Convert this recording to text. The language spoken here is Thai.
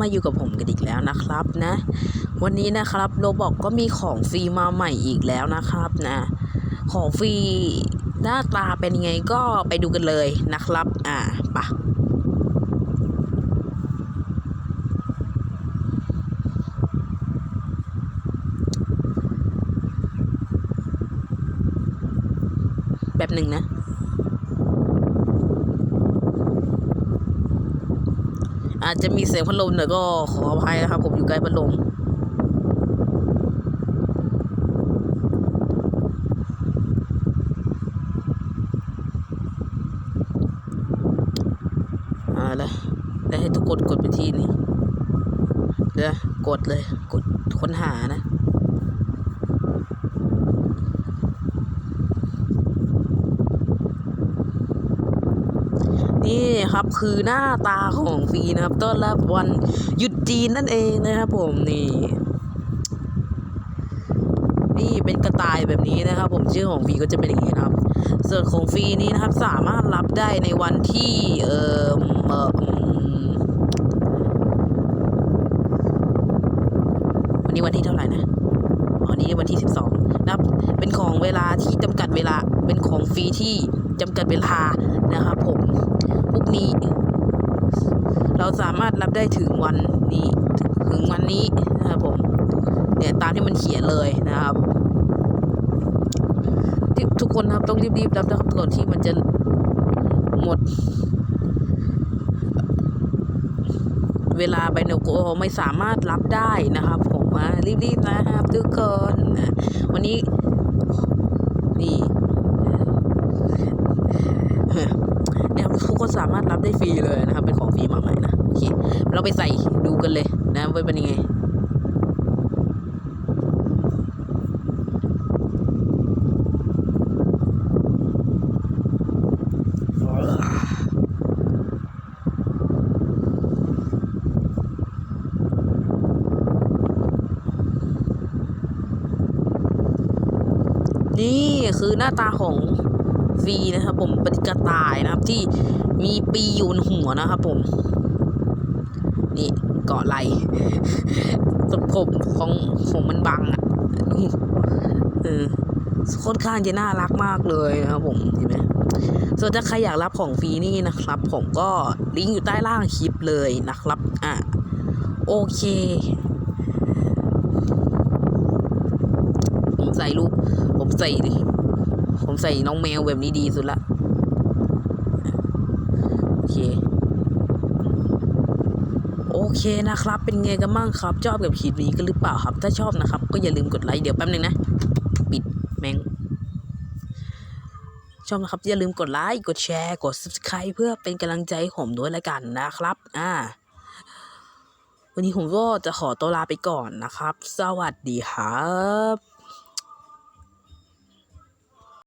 มาอยู่กับผมกันอีกแล้วนะครับนะ วันนี้นะครับโรบอกก็มีของฟรีมาใหม่อีกแล้วนะครับนะ ของฟรีหน้าตาเป็นยังไงก็ไปดูกันเลยนะครับ อ่าปะแบบหนึ่งนะ อาจจะมีเสียงพัดลมหน่อยก็ขออภัยนะครับ ผมอยู่ใกล้พัดลมอ่าแล้วให้ทุกคนกดไปที่นี่เดี๋ยวกดเลย กดค้นหานะ ครับ คือหน้าตาของฟรีนะครับต้อนรับวันหยุดจีนนั่นเองนะครับผมนี่นี่เป็นกระต่ายแบบนี้นะครับ ผมชื่อของฟรีก็จะเป็นอย่างนี้นะครับ ส่วนของฟรีนี้นะครับสามารถรับได้ในวันที่เอ่อเออวันนี้วันที่เท่าไหร่นะวันนี้วันที่สิบสองนะครับเป็นของเวลาที่จำกัดเวลาเป็นของฟรีที่จำกัดเวลานะครับผม พวกนี้ เราสามารถรับได้ถึงวันนี้ ถึงวันนี้นะครับผมเนี่ยตามที่มันเขียนเลยนะครับท,ทุกคนครับต้องรีบๆรับนะครับก่อนที่มันจะหมด เวลาไบโนโกไม่สามารถรับได้นะครับ ผมรีบๆนะครับทุกคนวันนี้เนี่ยทุกคน สามารถรับได้ฟรีเลยนะครับ เป็นของฟรีมาใหม่นะโอเคเราไปใส่ดูกันเลยนะว่าเป็นยังไงนี่คือหน้าตาของ ฟีนะครับ ผมเป็นกระต่ายนะครับ ที่มีปีอยู่บนหัวนะครับผม นี่เกาะไหลตรงผมของผมมันบังอะเออค่อนข้างจะน่ารักมากเลยนะครับผมเห็นไหมส่วนถ้าใครอยากรับของฟรีนี่นะครับ ผมก็ลิงก์อยู่ใต้ล่างคลิปเลยนะครับอะโอเคผมใส่รูปผมใส่ ผมใส่น้องแมวแบบนี้ดีสุดละ โอเค โอเคนะครับ เป็นไงกันบ้างครับ ชอบกับคลิปนี้กันหรือเปล่าครับ ถ้าชอบนะครับ ก็อย่าลืมกดไลค์เดี๋ยวแป๊บนึงนะ ปิดแมงชอบนะครับ อย่าลืมกดไลค์กดแชร์กด subscribe เพื่อเป็นกำลังใจห้ผมด้วยละกันนะครับ อ่า วันนี้ผมก็จะขอตัวลาไปก่อนนะครับ สวัสดีครับ